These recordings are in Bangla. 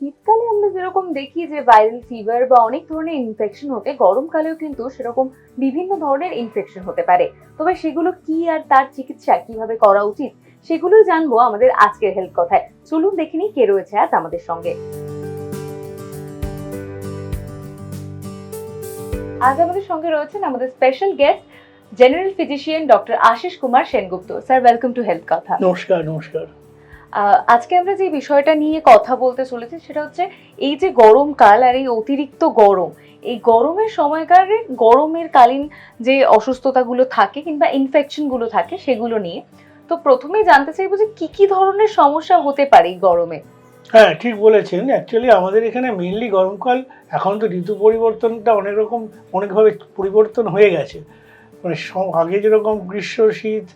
শীতকালে আমরা যেরকম দেখি যে ভাইরাল ফিভার বা অনেক ধরনের ইনফেকশন হতে, গরমকালেও কিন্তু সেরকম বিভিন্ন ধরনের ইনফেকশন হতে পারে। তবে সেগুলো কি আর তার চিকিৎসা কীভাবে করা উচিত, সেগুলোই জানব আমাদের আজকের হেলথ কথায়। চলুন দেখিনি কে রয়েছে আজ আমাদের সঙ্গে। আজ আমাদের সঙ্গে রয়েছেন আমাদের special guest general physician doctor Ashis Kumar Sengupta. Sir welcome to health কথা নমস্কার নমস্কার। আজকে আমরা যে বিষয়টা নিয়ে কথা বলতে চলেছি সেটা হচ্ছে এই যে গরমকাল আর এই অতিরিক্ত গরম, এই গরমের সময়কারে গরমের কালীন যে অসুস্থতাগুলো থাকে কিংবা ইনফেকশনগুলো থাকে সেগুলো নিয়ে, তো প্রথমেই জানতে চাইব যে কি কি ধরনের সমস্যা হতে পারে এই গরমে? হ্যাঁ ঠিক বলেছেন। অ্যাকচুয়ালি আমাদের এখানে মেইনলি গরমকাল এখন তো ঋতু পরিবর্তনটা অনেক রকম, অনেকভাবে পরিবর্তন হয়ে গেছে। মানে আগে যেরকম গ্রীষ্ম, শীত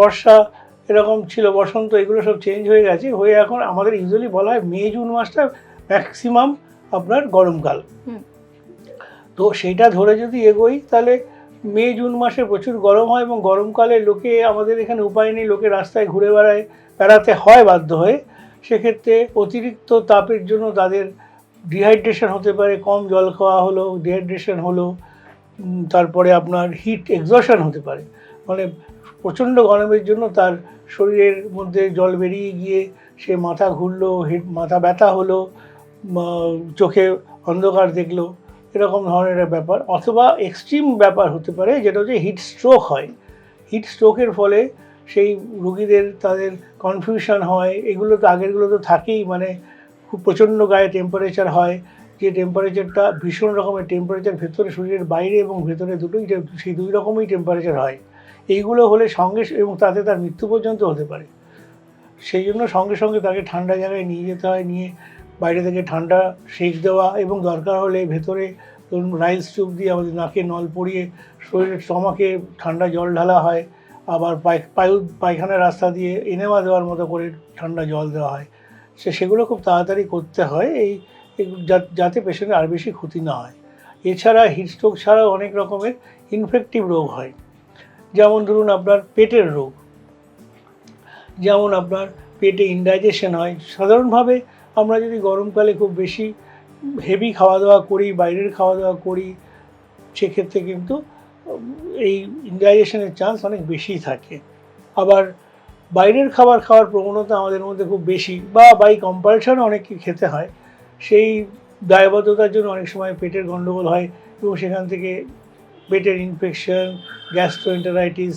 বর্ষা এরকম ছিল বসন্ত এগুলো সব চেঞ্জ হয়ে গেছে। হয়ে এখন আমাদের ইউজুয়ালি বলা হয় মে জুন মাসটা ম্যাক্সিমাম আপনার গরমকাল। তো সেইটা ধরে যদি এগোই তাহলে মে জুন মাসে প্রচুর গরম হয় এবং গরমকালে লোকে আমাদের এখানে উপায় নেই লোকে রাস্তায় ঘুরে বেড়ায় বেড়াতে হয় বাধ্য হয়ে। সেক্ষেত্রে অতিরিক্ত তাপের জন্য তাদের ডিহাইড্রেশন হতে পারে কম জল খাওয়া হলো ডিহাইড্রেশন হলো তারপরে আপনার হিট এক্সশন হতে পারে। মানে প্রচণ্ড গরমের জন্য তার শরীরের মধ্যে জল বেরিয়ে গিয়ে সে মাথা ঘুরলো হিট মাথা ব্যথা হলো চোখে অন্ধকার দেখল, এরকম ধরনের ব্যাপার। অথবা এক্সট্রিম ব্যাপার হতে পারে, যেটা হচ্ছে হিট স্ট্রোক হয়। হিট স্ট্রোকের ফলে সেই রুগীদের তাদের কনফিউশন হয়। এগুলো তো আগেরগুলো তো থাকেই মানে খুব প্রচণ্ড গায়ে টেম্পারেচার হয়। যে টেম্পারেচারটা ভীষণ রকমের টেম্পারেচার ভেতরে শরীরের বাইরে এবং ভেতরে দুটোই সেই দুই রকমই টেম্পারেচার হয়। এইগুলো হলে সঙ্গে এবং তাতে তার মৃত্যু পর্যন্ত হতে পারে। সেই জন্য সঙ্গে সঙ্গে তাকে ঠান্ডা জায়গায় নিয়ে যেতে হয়, নিয়ে বাইরে থেকে ঠান্ডা সেক দেওয়া এবং দরকার হলে ভেতরে ধরুন রাইস টিউব দিয়ে আমাদের নাকে নল পড়িয়ে শরীরের স্টমাকে ঠান্ডা জল ঢালা হয়, আবার পায় পায়ু পায়খানার রাস্তা দিয়ে এনেমা দেওয়ার মতো করে ঠান্ডা জল দেওয়া হয়। সে সেগুলো খুব তাড়াতাড়ি করতে হয়, এই যাতে পেশেন্টের আর বেশি ক্ষতি না হয়। এছাড়া হিটস্ট্রোক ছাড়াও অনেক রকমের ইনফেক্টিভ রোগ হয়। যেমন ধরুন আপনার পেটের রোগ, যেমন আপনার পেটে ইনডাইজেশন হয়, সাধারণভাবে আমরা যদি গরমকালে খুব বেশি হেভি খাওয়া দাওয়া করি, বাইরের খাওয়া দাওয়া করি, সেক্ষেত্রে কিন্তু এই ইনডাইজেশনের চান্স অনেক বেশি থাকে। আবার বাইরের খাবার খাওয়ার প্রবণতা আমাদের মধ্যে খুব বেশি বা বাই কম্পালশন অনেককে খেতে হয়। সেই দায়বদ্ধতার জন্য অনেক সময় পেটের গণ্ডগোল হয় এবং সেখান থেকে পেটের ইনফেকশন গ্যাস্ট্রোএন্টারাইটিস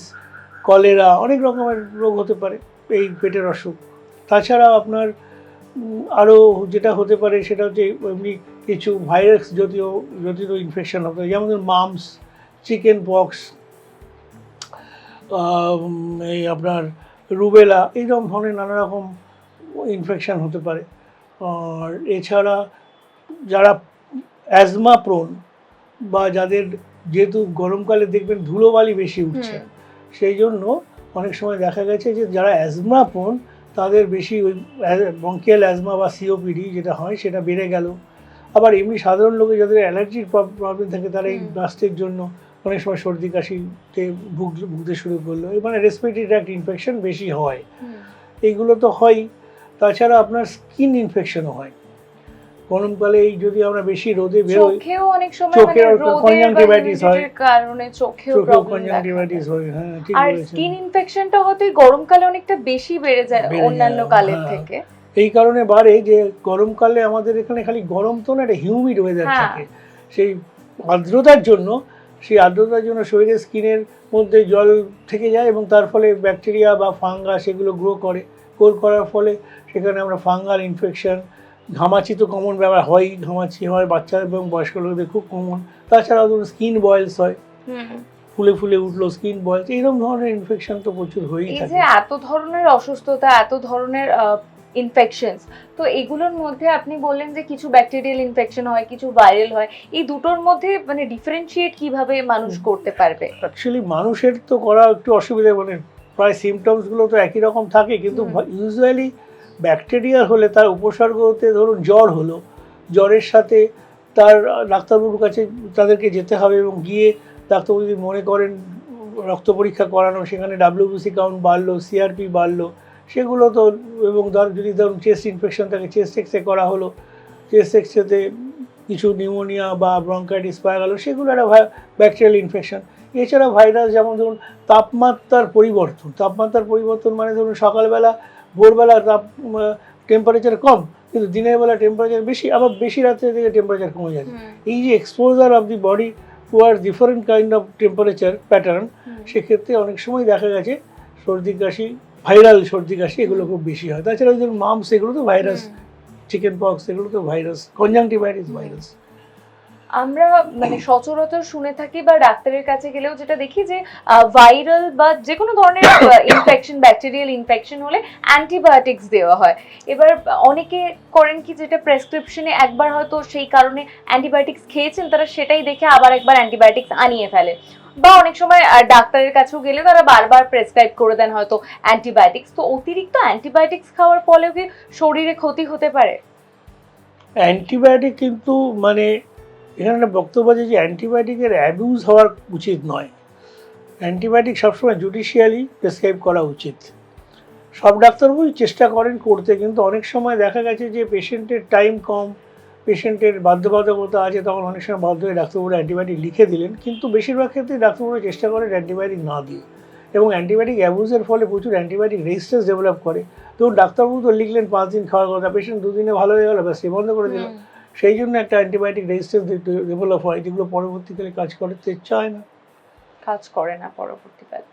কলেরা অনেক রকমের রোগ হতে পারে এই পেটের অসুখ। তাছাড়া আপনার আরও যেটা হতে পারে সেটা হচ্ছে এমনি কিছু ভাইরাস জাতীয় জাতীয় ইনফেকশন হতে পারে। যেমন মামস চিকেন পক্স এই আপনার রুবেলা এইরকম ধরনের নানা রকম ইনফেকশন হতে পারে। আর এছাড়া যারা অ্যাজমা প্রোন বা যাদের যেহেতু গরমকালে দেখবেন ধুলোবালি বেশি উঠছে সেই জন্য অনেক সময় দেখা গেছে যে যারা অ্যাজমা প্রোন তাদের বেশি ওই বঙ্কিয়াল অ্যাজমা বা সিওপিডি যেটা হয় সেটা বেড়ে গেল। আবার এমনি সাধারণ লোকে যাদের অ্যালার্জির প্রবলেম থাকে তারা এই। ব্লাস্টের জন্য অনেক সময় সর্দি কাশিতে ভুগ ভুগতে শুরু করল। মানে রেসপিরেটরি ট্র্যাক্ট ইনফেকশন বেশি হয়। এইগুলো তো হয়ই। তাছাড়া আপনার স্কিন ইনফেকশনও হয়। গরমকালে এই যদি আমরা বেশি রোদে বেরোই চোখেও অনেক সময় চোখের মানে বা conjunctivitis হয়। কারণে চোখেও কনজাংটিভাইটিস হয় হ্যাঁ ঠিক আর স্কিন ইনফেকশনটা হয়তো গরমকালে অনেকটা বেশি বেড়ে যায় অন্যান্য কালের হ্যাঁ। থেকে এই কারণে বাড়ে যে গরমকালে আমাদের এখানে খালি গরম তো না একটা হিউমিড ওয়েদার হ্যাঁ। থাকে সেই আর্দ্রতার জন্য সেই আর্দ্রতার জন্য শরীরের স্কিনের মধ্যে জল থেকে যায় এবং তার ফলে ব্যাকটেরিয়া বা ফাঙ্গাস সেগুলো গ্রো করে গ্রো করার ফলে সেখানে আমরা ফাঙ্গাল ইনফেকশন ঘামাচি তো কমন ব্যাপার হয় ঘামাচি হয় বাচ্চা এবং বয়স্ক লোকদের খুব কমন তাছাড়াও ধরুন স্কিন বয়েলস হয়। ফুলে ফুলে উঠল স্কিন বয়েলস এইরকম ধরনের ইনফেকশন তো প্রচুর হয়েই এই থাকে। যে এত ধরনের অসুস্থতা এত ধরনের ইনফেকশনস তো এগুলোর মধ্যে আপনি বললেন যে কিছু ব্যাকটেরিয়াল ইনফেকশন হয় কিছু ভাইরাল হয় এই দুটোর মধ্যে মানে ডিফারেন্সিয়েট কীভাবে মানুষ করতে পারবে? অ্যাকচুয়ালি মানুষের তো করা একটু অসুবিধা মানে প্রায় সিমটমসগুলো তো একই রকম থাকে কিন্তু ইউজুয়ালি ব্যাকটেরিয়া হলে তার উপসর্গতে ধরুন জ্বর হলো, জ্বরের সাথে তার ডাক্তারবাবুর কাছে তাদেরকে যেতে হবে এবং গিয়ে ডাক্তারবাবু যদি মনে করেন রক্ত পরীক্ষা করানো, সেখানে ডাব্লিউবিসি কাউন্ট বাড়লো সিআরপি বাড়লো, সেগুলো তো এবং ধর যদি ধরুন চেস্ট ইনফেকশন থাকে চেস্ট এক্সরে করা হলো চেস্ট এক্সরেতে কিছু নিউমোনিয়া বা ব্রঙ্কাইটিস পাওয়া গেলো, সেগুলো একটা ব্যাকটেরিয়াল ইনফেকশন এছাড়া ভাইরাস যেমন ধরুন, তাপমাত্রার পরিবর্তন তাপমাত্রার পরিবর্তন মানে ধরুন সকালবেলা ভোরবেলা তাপ টেম্পারেচার কম কিন্তু দিনের বেলা টেম্পারেচার বেশি আবার বেশি রাত্রে দিকে টেম্পারেচার কমে যাচ্ছে। এই যে exposure of the body toward different kind of temperature pattern সেক্ষেত্রে অনেক সময় দেখা গেছে সর্দি কাশি ভাইরাল সর্দি কাশি এগুলো খুব বেশি হয়। তাছাড়া ওই ধরুন মামস এগুলো তো ভাইরাস চিকেন পক্স এগুলো তো ভাইরাস কনজাংটিভাইটিস ভাইরাস আমরা মানে সচরাচর শুনে থাকি বা ডাক্তারের কাছে গেলেও যেটা দেখি যে ভাইরাল বা যে কোনো ধরনের ইনফেকশন ব্যাকটেরিয়াল ইনফেকশন হলে অ্যান্টিবায়োটিক্স দেওয়া হয়। এবার অনেকে করেন কি যেটা প্রেসক্রিপশনে একবার হয়তো সেই কারণে অ্যান্টিবায়োটিক্স খেয়েছেন, তারা সেটাই দেখে আবার একবার অ্যান্টিবায়োটিক্স আনিয়ে ফেলে। বা অনেক সময় ডাক্তারের কাছেও গেলে তারা বারবার প্রেসক্রাইব করে দেন হয়তো অ্যান্টিবায়োটিক্স তো অতিরিক্ত অ্যান্টিবায়োটিক্স খাওয়ার ফলেও কি শরীরে ক্ষতি হতে পারে? অ্যান্টিবায়োটিক কিন্তু মানে এখানে একটা বক্তব্য আছে যে অ্যান্টিবায়োটিকের অ্যাবিউজ হওয়ার উচিত নয়। অ্যান্টিবায়োটিক সবসময় জুডিশিয়ালি প্রেসক্রাইব করা উচিত। সব ডাক্তারবাবুই চেষ্টা করেন করতে, কিন্তু অনেক সময় দেখা গেছে যে পেশেন্টের টাইম কম পেশেন্টের বাধ্যবাধকতা আছে, তখন অনেক সময় বাধ্য হয়ে ডাক্তারবাবু অ্যান্টিবায়োটিক লিখে দিলেন, কিন্তু বেশিরভাগ ক্ষেত্রে ডাক্তারবাবুরা চেষ্টা করেন অ্যান্টিবায়োটিক না দিয়ে। এবং অ্যান্টিবায়োটিক অ্যাবুজের ফলে প্রচুর অ্যান্টিবায়োটিক রেজিস্ট্যান্স ডেভেলপ করে। তো ডাক্তারবাবু তো লিখলেন পাঁচ দিন খাওয়ার কথা পেশেন্ট দুদিনে ভালো হয়ে গেলো, ব্যাস বন্ধ করে দিল। সেই জন্য একটা অ্যান্টিবায়োটিক রেজিস্ট্যান্স ডেভেলপ হয় যেগুলো পরবর্তীকালে কাজ করতে চায় না। কাজ করে না পরবর্তীকালে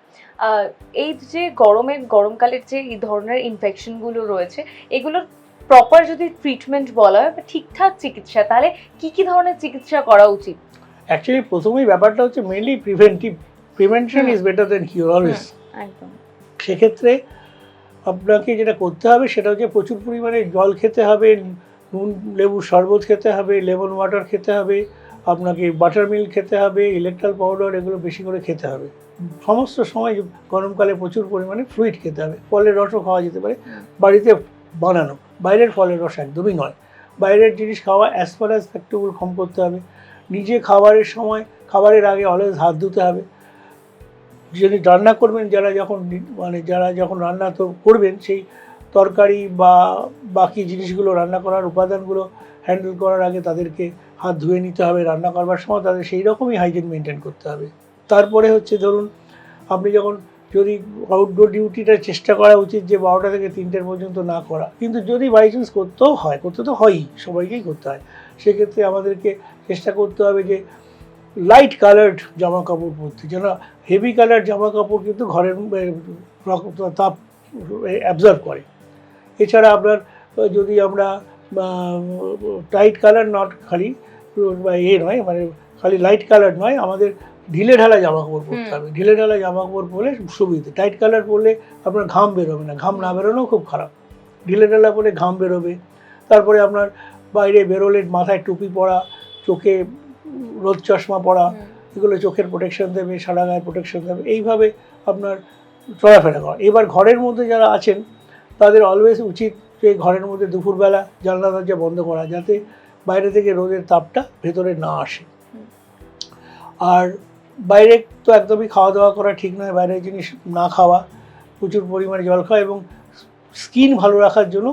এই যে গরমের গরমকালের যে এই ধরনের ইনফেকশনগুলো রয়েছে এগুলোর প্রপার যদি ট্রিটমেন্ট বলা হয় বা ঠিকঠাক চিকিৎসা তাহলে কি কি ধরনের চিকিৎসা করা উচিত? অ্যাকচুয়ালি প্রথমেই ব্যাপারটা হচ্ছে mainly preventive prevention is better than cure always একদম। সেক্ষেত্রে আপনাকে যেটা করতে হবে সেটা হচ্ছে প্রচুর পরিমাণে জল খেতে হবে নুন লেবুর শরবত খেতে হবে, লেমন ওয়াটার খেতে হবে, আপনাকে বাটার মিল্ক খেতে হবে, ইলেকট্রাল পাউডার এগুলো বেশি করে খেতে হবে। সমস্ত সময় গরমকালে প্রচুর পরিমাণে ফ্লুইড খেতে হবে। ফলের রসও খাওয়া যেতে পারে। বাড়িতে বানানো, বাইরের ফলের রস একদমই নয়। বাইরের জিনিস খাওয়া অ্যাজ ফার অ্যাজ ফ্যাক্টেবল কম করতে হবে। নিজে খাবারের সময়, খাবারের আগে অলওয়েজ হাত ধুতে হবে। যদি রান্না করবেন, যারা যখন মানে যারা যখন রান্না তো করবেন, সেই তরকারি বা বাকি জিনিসগুলো রান্না করার উপাদানগুলো হ্যান্ডেল করার আগে তাদেরকে হাত ধুয়ে নিতে হবে, রান্না করবার সময় তাদের সেই রকমই হাইজিন মেনটেন করতে হবে। তারপরে হচ্ছে ধরুন, আপনি যখন যদি আউটডোর ডিউটিটা চেষ্টা করা উচিত যে বারোটা থেকে তিনটের পর্যন্ত না করা, কিন্তু যদি বাই চান্স করতেও হয়, করতে তো হয়ই, সবাইকেই করতে হয়, সেক্ষেত্রে আমাদেরকে চেষ্টা করতে হবে যে লাইট কালার্ড জামা কাপড় পরতে। যেন হেভি কালার জামা কাপড় কিন্তু ঘরের তাপ অ্যাবজর্ব করে। এছাড়া আপনার যদি আমরা টাইট কালার নট খালি বা এ নয় মানে খালি লাইট কালার নয় আমাদের ঢিলে ঢালা জামা কাপড় পরতে হবে। ঢিলে ঢালা জামা কাপড় পরলে সুবিধে। টাইট কালার পরলে আপনার ঘাম বেরোবে না। ঘাম না বেরোনোও খুব খারাপ। ঢিলে ঢালা পরে ঘাম বেরোবে। তারপরে আপনার বাইরে বেরোলে মাথায় টুপি পরা চোখে রোদ চশমা পরা এগুলো চোখের প্রোটেকশন দেবে সারা গায়ে প্রোটেকশন দেবে। এইভাবে আপনার চলাফেরা করা। এবার ঘরের মধ্যে যারা আছেন তাদের অলওয়েজ উচিত যে ঘরের মধ্যে দুপুরবেলা জানলা দরজা বন্ধ করা যাতে বাইরে থেকে রোদের তাপটা ভেতরে না আসে। আর বাইরে তো একদমই খাওয়া দাওয়া করা ঠিক নয়, বাইরের জিনিস না খাওয়া, প্রচুর পরিমাণে জল খাওয়া এবং স্কিন ভালো রাখার জন্য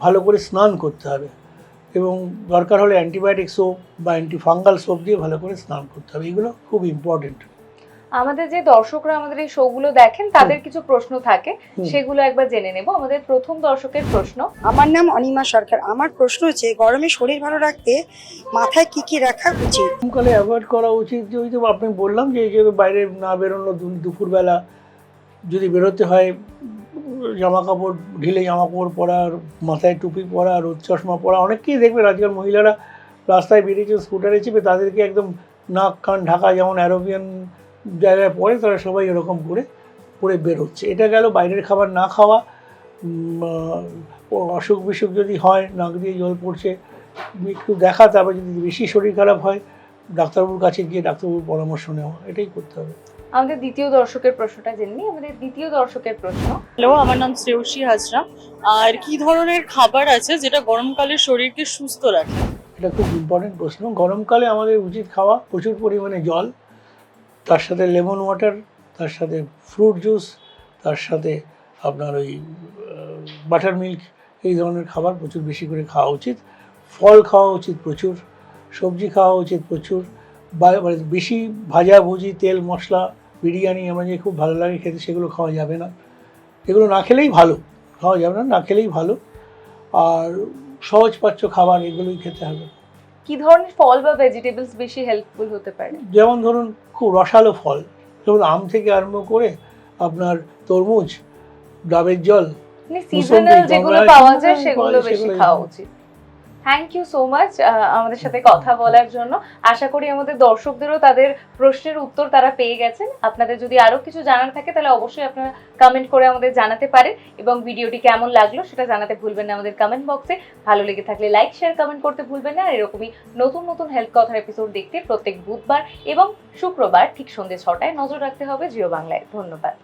ভালো করে স্নান করতে হবে এবং দরকার হলে অ্যান্টিবায়োটিক সোপ বা অ্যান্টিফাঙ্গাল সোপ দিয়ে ভালো করে স্নান করতে হবে। এগুলো খুব ইম্পর্টেন্ট আমাদের যে দর্শকরা আমাদের এই শোগুলো দেখেন তাদের কিছু প্রশ্ন থাকে সেগুলো একবার জেনে নেব। আমাদের প্রথম দর্শকের প্রশ্ন। আমার নাম অনিমা সরকার। আমার প্রশ্ন হচ্ছে গরমে শরীর ভালো রাখতে মাথায় কি কি রাখা উচিত? গরমকালে অ্যাভয়েড করা উচিত। যে ওই তো আপনি বললাম যে এই যে বাইরে না বেরোনো দু- দুপুরবেলা যদি বেরোতে হয় জামা কাপড় ঢিলে জামা কাপড় পরা মাথায় টুপি পরা রোদ চশমা পরা অনেককেই দেখবেন আজকাল মহিলারা রাস্তায় বেরিয়েছে স্কুটারে চেপে তাদেরকে একদম নাক কান ঢাকা যেমন অ্যারোবিয়ান জায়গায় পড়ে তারা সবাই এরকম করে পরে বেরোচ্ছে এটা গেল বাইরের খাবার না খাওয়া অসুখ বিসুখ যদি হয় নাক দিয়ে জল পড়ছে একটু দেখা তারপর যদি বেশি শরীর খারাপ হয় ডাক্তারবাবুর কাছে গিয়ে ডাক্তারবাবুর পরামর্শ নেওয়া এটাই করতে হবে। আমাদের দ্বিতীয় দর্শকের প্রশ্নটা জেনে নিই। আমাদের দ্বিতীয় দর্শকের প্রশ্ন। হ্যালো আমার নাম শ্রেয়সী হাজরা। আর কি ধরনের খাবার আছে যেটা গরমকালে শরীরকে সুস্থ রাখে? এটা খুব ইম্পর্টেন্ট প্রশ্ন। গরমকালে আমাদের উচিত খাওয়া প্রচুর পরিমাণে জল তার সাথে লেমন ওয়াটার, তার সাথে ফ্রুট জুস, তার সাথে আপনার ওই বাটার মিল্ক, এই ধরনের খাবার প্রচুর বেশি করে খাওয়া উচিত। ফল খাওয়া উচিত প্রচুর, সবজি খাওয়া উচিত প্রচুর। মানে বেশি ভাজা ভুজি, তেল, মশলা, বিরিয়ানি আমার যে খুব ভালো লাগে খেতে সেগুলো খাওয়া যাবে না। এগুলো না খেলেই ভালো, খাওয়া যাবে না না খেলেই ভালো। আর সহজপাচ্য খাবার এগুলোই খেতে হবে। কি ধরনের ফল বা ভেজিটেবলস বেশি হেল্পফুল হতে পারে? যেমন ধরুন খুব রসালো ফল যেমন আম থেকে আরম্ভ করে আপনার তরমুজ ডাবের জল মানে সিজনাল যেগুলো পাওয়া যায় সেগুলো বেশি খাওয়া উচিত। থ্যাংক ইউ সো মাচ আমাদের সাথে কথা বলার জন্য। আশা করি আমাদের দর্শকদেরও তাদের প্রশ্নের উত্তর তারা পেয়ে গেছেন। আপনাদের যদি আরও কিছু জানার থাকে, তাহলে অবশ্যই আপনারা কমেন্ট করে আমাদের জানাতে পারেন। এবং ভিডিওটি কেমন লাগল সেটা জানাতে ভুলবেন না আমাদের কমেন্ট বক্সে ভালো লেগে থাকলে লাইক শেয়ার কমেন্ট করতে ভুলবেন না। আর এরকমই নতুন নতুন হেলথ কথার এপিসোড দেখতে প্রত্যেক বুধবার এবং শুক্রবার ঠিক সন্ধ্যে ছটায় নজর রাখতে হবে জিও বাংলায়। ধন্যবাদ।